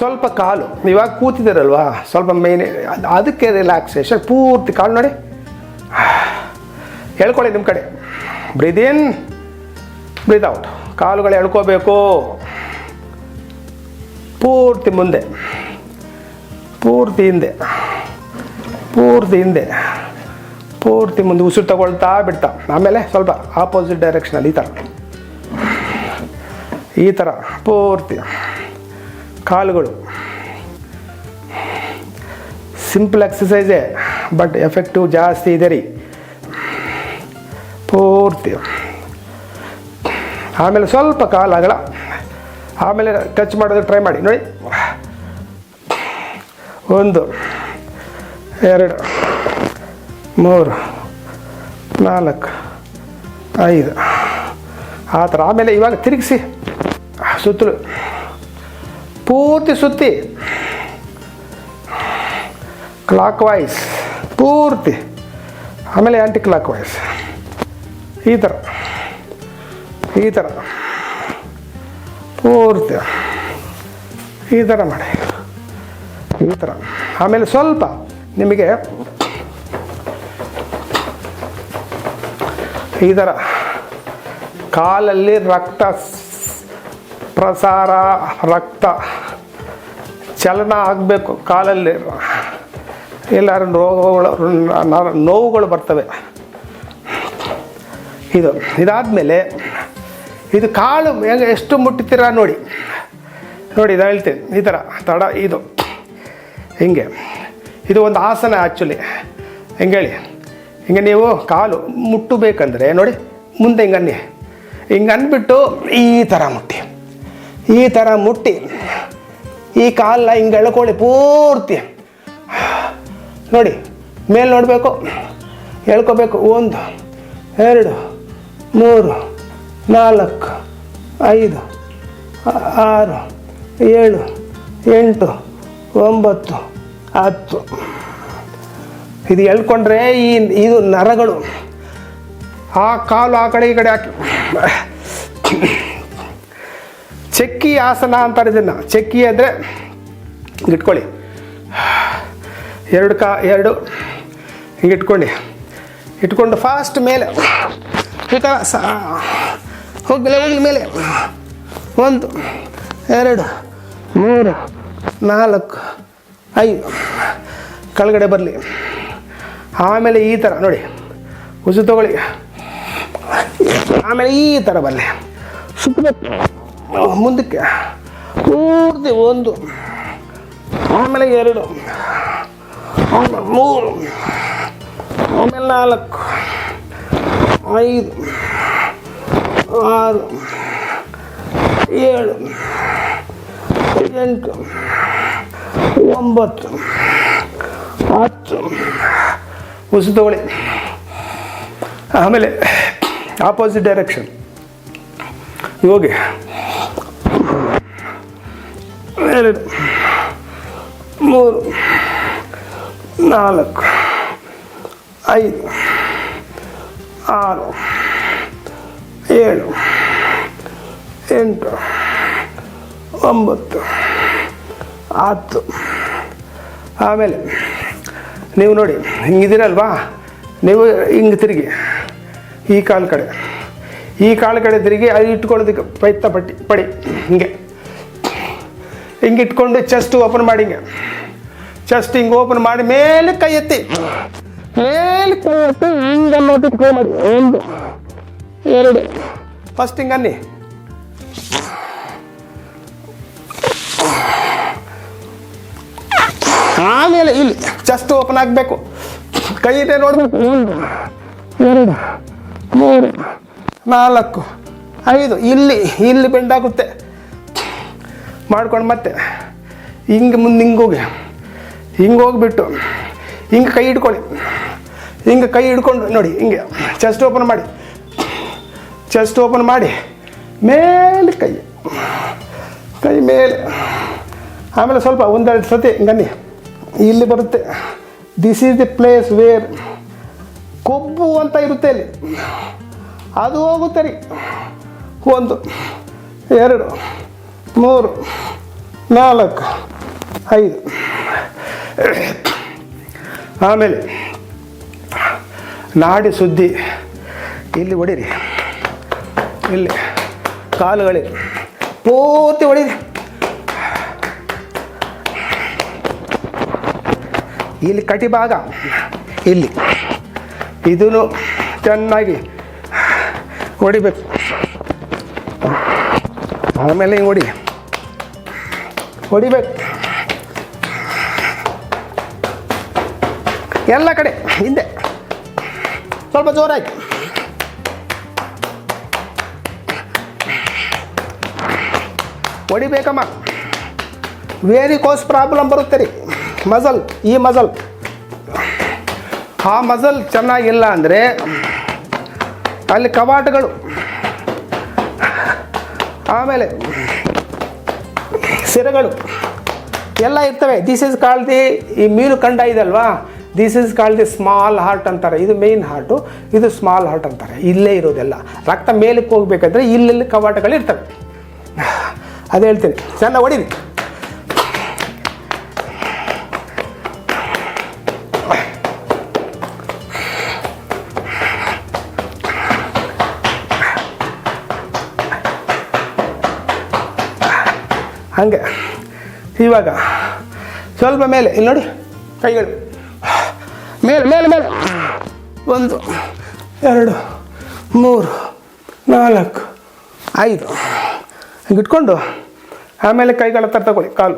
ಸ್ವಲ್ಪ ಕಾಲು ಇವಾಗ ಕೂತಿದ್ದೀರಲ್ವಾ? ಸ್ವಲ್ಪ ಮೇಯ್ನ್ ಅದಕ್ಕೆ ರಿಲ್ಯಾಕ್ಸೇಷನ್ ಪೂರ್ತಿ ಕಾಲು ನೋಡಿ. ಹೇಳ್ಕೊಳ್ಳಿ ನಿಮ್ಮ ಕಡೆ. ಬ್ರೀದ್ ಇನ್ ಔಟ್ ಕಾಲುಗಳು ಎಳ್ಕೋಬೇಕು ಪೂರ್ತಿ ಮುಂದೆ. ಪೂರ್ತಿ ಹಿಂದೆ. ಪೂರ್ತಿ ಹಿಂದೆ. ಪೂರ್ತಿ ಮುಂದೆ ಉಸಿರು ತಗೊಳ್ತಾ ಬಿಡ್ತಾ. ಆಮೇಲೆ ಸ್ವಲ್ಪ ಆಪೋಸಿಟ್ ಡೈರೆಕ್ಷನಲ್ಲಿ ಈ ಥರ ಈ ಥರ ಪೂರ್ತಿ. ಕಾಲುಗಳು. ಸಿಂಪಲ್ ಎಕ್ಸಸೈಸೇ ಬಟ್ ಎಫೆಕ್ಟಿವ್ ಜಾಸ್ತಿ ಇದೆ ರೀ. ಪೂರ್ತಿ. ಆಮೇಲೆ ಸ್ವಲ್ಪ ಕಾಲು ಅಗಲ. ಆಮೇಲೆ ಟಚ್ ಮಾಡೋದಕ್ಕೆ ಟ್ರೈ ಮಾಡಿ. ನೋಡಿ. ಒಂದು, ಎರಡು, ಮೂರು, ನಾಲ್ಕು, ಐದು. ಆ ಥರ. ಆಮೇಲೆ ಇವಾಗ ತಿರುಗಿಸಿ. ಸುತ್ತಲೂ. ಪೂರ್ತಿ ಸುತ್ತಿ. ಕ್ಲಾಕ್ ವೈಸ್ ಪೂರ್ತಿ. ಆಮೇಲೆ ಆ್ಯಂಟಿ ಕ್ಲಾಕ್ ವೈಸ್ ಈ ಥರ ಈ ಥರ ಪೂರ್ತಿ. ಈ ಥರ ಮಾಡಿ. ಈ ಥರ ಆಮೇಲೆ ಸ್ವಲ್ಪ ನಿಮಗೆ ಈ ಥರ ಕಾಲಲ್ಲಿ ರಕ್ತ ಪ್ರಸಾರ, ರಕ್ತ ಚಲನ ಆಗಬೇಕು ಕಾಲಲ್ಲಿ. ಎಲ್ಲರ ರೋಗಗಳು ನೋವುಗಳು ಬರ್ತವೆ. ಇದು, ಇದಾದಮೇಲೆ ಇದು ಕಾಳು ಹೆಂಗೆ ಎಷ್ಟು ಮುಟ್ಟುತ್ತೀರ ನೋಡಿ. ನೋಡಿ, ಇದು ಹೇಳ್ತೀನಿ. ಈ ಥರ ತಡ, ಇದು. ಹಿಂಗೆ. ಇದು ಒಂದು ಆಸನ ಆ್ಯಕ್ಚುಲಿ ಹೆಂಗೆ ಹೇಳಿ. ಹಿಂಗೆ ನೀವು ಕಾಲು ಮುಟ್ಟಬೇಕಂದ್ರೆ ನೋಡಿ, ಮುಂದೆ ಹಿಂಗೆ ಅನ್ನಿ. ಹಿಂಗೆ ಈ ಥರ ಮುಟ್ಟಿ. ಈ ಥರ ಮುಟ್ಟಿ. ಈ ಕಾಲ ಹಿಂಗೆ ಎಳ್ಕೊಳ್ಳಿ ಪೂರ್ತಿ. ನೋಡಿ, ಮೇಲೆ ನೋಡಬೇಕು, ಎಳ್ಕೋಬೇಕು, ಒಂದು, ಎರಡು, ಮೂರು, ನಾಲ್ಕು, ಐದು, ಆರು, ಏಳು, ಎಂಟು, ಒಂಬತ್ತು, ಹತ್ತು. ಇದು ಎಳ್ಕೊಂಡ್ರೆ ಈ, ಇದು ನರಗಳು. ಆ ಕಾಲು ಆ ಕಡೆ ಈ ಕಡೆ ಹಾಕಿ. ಚೆಕ್ಕಿ ಆಸನ ಅಂತಾರೆ ಇದನ್ನು ಚೆಕ್ಕಿ ಅಂದರೆ ಇಟ್ಕೊಳ್ಳಿ. ಎರಡು ಕಾ, ಎರಡು, ಹಿಂಗೆ ಇಟ್ಕೊಂಡು ಇಟ್ಕೊಂಡು ಫಾಸ್ಟ್ ಮೇಲೆ ಥರ ಸ ಹೋಗ್ಲಿ ಮೇಲೆ ಒಂದು, ಎರಡು, ಮೂರು, ನಾಲ್ಕು, ಐದು. ಕೆಳಗಡೆ ಬರಲಿ. ಆಮೇಲೆ ಈ ಥರ ನೋಡಿ. ಉಸು ತಗೊಳ್ಳಿ. ಆಮೇಲೆ ಈ ಥರ ಬರಲಿ. ಸುತ್ತಬೇಕು ಮುಂದಕ್ಕೆ. ಪೂರ್ತಿ ಒಂದು, ಆಮೇಲೆ ಎರಡು, ಆಮೇಲೆ ಮೂರು, ಆಮೇಲೆ ನಾಲ್ಕು, ಐದು, ಆರು, ಏಳು, ಎಂಟು, ಒಂಬತ್ತು, ಹತ್ತು. ಉಸು ತಗೊಳ್ಳಿ. ಆಮೇಲೆ ಆಪೋಸಿಟ್ ಡೈರೆಕ್ಷನ್ ಹೋಗಿ. ಎರಡು ಮೂರು, ನಾಲ್ಕು, ಐದು, ಆರು, ಏಳು, ಎಂಟು, ಒಂಬತ್ತು, ಹತ್ತು. ಆಮೇಲೆ ನೀವು ನೋಡಿ ಹಿಂಗಿದ್ದೀರಲ್ವಾ ನೀವು ಹಿಂಗೆ ತಿರುಗಿ ಈ ಕಾಲು ಕಡೆ. ಈ ಕಾಲು ಕಡೆ ತಿರುಗಿ ಅದು ಇಟ್ಕೊಳ್ಳೋದಕ್ಕೆ ಪ್ರಯತ್ನ ಪಟ್ಟಿ ಪಡಿ. ಹಿಂಗೆ. ಹಿಂಗೆ ಇಟ್ಕೊಂಡು ಚೆಸ್ಟ್ ಓಪನ್ ಮಾಡಿ ಹಿಂಗೆ ಚೆಸ್ಟ್ ಹಿಂಗೆ ಓಪನ್ ಮಾಡಿ ಮೇಲೆ ಕೈ ಎತ್ತಿ. ಮೇಲೆ ಕೈ ಎತ್ತಿ ಹಿಂಗೆ ಮಾಡಿ ಒಂದು, ಎರಡು. ಫಸ್ಟ್ ಹಿಂಗೆ ಅನ್ನಿ. ಆಮೇಲೆ ಇಲ್ಲಿ ಚೆಸ್ಟ್ ಓಪನ್ ಆಗಬೇಕು. ಕೈ ಇಟ್ಟೆ ನೋಡ್ಬೇಕು ಒಂದು, ಎರಡು, ಮೂರು, ನಾಲ್ಕು, ಐದು. ಇಲ್ಲಿ ಇಲ್ಲಿ ಬೆಂಡ್ ಆಗುತ್ತೆ. ಮಾಡ್ಕೊಂಡು ಮತ್ತೆ ಹಿಂಗೆ ಮುಂದೆ ಹಿಂಗೆ ಹೋಗಿ, ಹಿಂಗೆ ಹೋಗ್ಬಿಟ್ಟು, ಹಿಂಗೆ ಕೈ ಹಿಡ್ಕೊಳ್ಳಿ, ಹಿಂಗೆ ಕೈ ಹಿಡ್ಕೊಂಡು ನೋಡಿ, ಹಿಂಗೆ ಚೆಸ್ಟ್ ಓಪನ್ ಮಾಡಿ ಚೆಸ್ಟ್ ಓಪನ್ ಮಾಡಿ, ಮೇಲೆ ಕೈ ಕೈ ಮೇಲೆ, ಆಮೇಲೆ ಸ್ವಲ್ಪ ಒಂದೆರಡು ಸತಿ ಗನ್ನಿ ಇಲ್ಲಿ ಬರುತ್ತೆ this is the place where ಕೊಬ್ಬು ಅಂತ ಇರುತ್ತೆ ಅಲ್ಲಿ, ಅದು ಹೋಗುತ್ತೆ ರೀ, ಒಂದು, ಎರಡು ಮೂರು, ನಾಲ್ಕು, ಐದು. ಆಮೇಲೆ ನಾಡಿ ಸುದ್ದಿ. ಇಲ್ಲಿ ಹೊಡೀರಿ. ಇಲ್ಲಿ ಕಾಲುಗಳಿ ಪೂರ್ತಿ ಹೊಡೀರಿ. ಇಲ್ಲಿ ಕಟಿಭಾಗ ಇಲ್ಲಿ. ಇದೂ ಚೆನ್ನಾಗಿ ಹೊಡಿಬೇಕು. ಆಮೇಲೆ ಹಿಂಗೆ ಹೊಡಿ. ಹೊಡಿಬೇಕು. ಎಲ್ಲ ಕಡೆ, ಹಿಂದೆ. ಸ್ವಲ್ಪ ಜೋರಾಯ್ತು ಹೊಡಿಬೇಕಮ್ಮ. ವೇರಿ ಕೋಸ್ ಪ್ರಾಬ್ಲಮ್ ಬರುತ್ತೆ ರೀ. ಮಜಲ್ ಈ ಮಜಲ್ ಆ ಮಜಲ್ ಚೆನ್ನಾಗಿಲ್ಲ ಅಂದರೆ ಅಲ್ಲಿ ಕವಾಟಗಳು ಆಮೇಲೆ ಸಿರಗಳು ಎಲ್ಲ ಇರ್ತವೆ. ದಿಸ್ ಇಸ್ ಕಾಲ್ ದಿ ಈ ಮೀನು ಕಂಡ ಇದಲ್ವಾ? This is call the small heart ಅಂತಾರೆ. ಇದು ಮೇನ್ ಹಾರ್ಟು ಇದು ಸ್ಮಾಲ್ ಹಾರ್ಟ್ ಅಂತಾರೆ. ಇಲ್ಲೇ ಇರೋದೆಲ್ಲ. ರಕ್ತ ಮೇಲಕ್ಕೆ ಹೋಗ್ಬೇಕಾದ್ರೆ ಇಲ್ಲೆಲ್ಲಿ ಕವಾಟಗಳು ಇರ್ತವೆ. ಅದು ಹೇಳ್ತೀನಿ. ಚೆಂದ ಹೊಡೀರಿ. ಹಂಗೆ. ಇವಾಗ ಸ್ವಲ್ಪ ಮೇಲೆ, ಇಲ್ಲಿ ನೋಡಿ, ಕೈಗಳು. ಮೇಲೆ ಮೇಲೆ ಮೇಲೆ. ಒಂದು, ಎರಡು, ಮೂರು, ನಾಲ್ಕು, ಐದು. ಹಿಂಗೆ ಇಟ್ಕೊಂಡು, ಆಮೇಲೆ ಕೈಗಳ ಹತ್ರ ತಗೊಳ್ಳಿ, ಕಾಲು.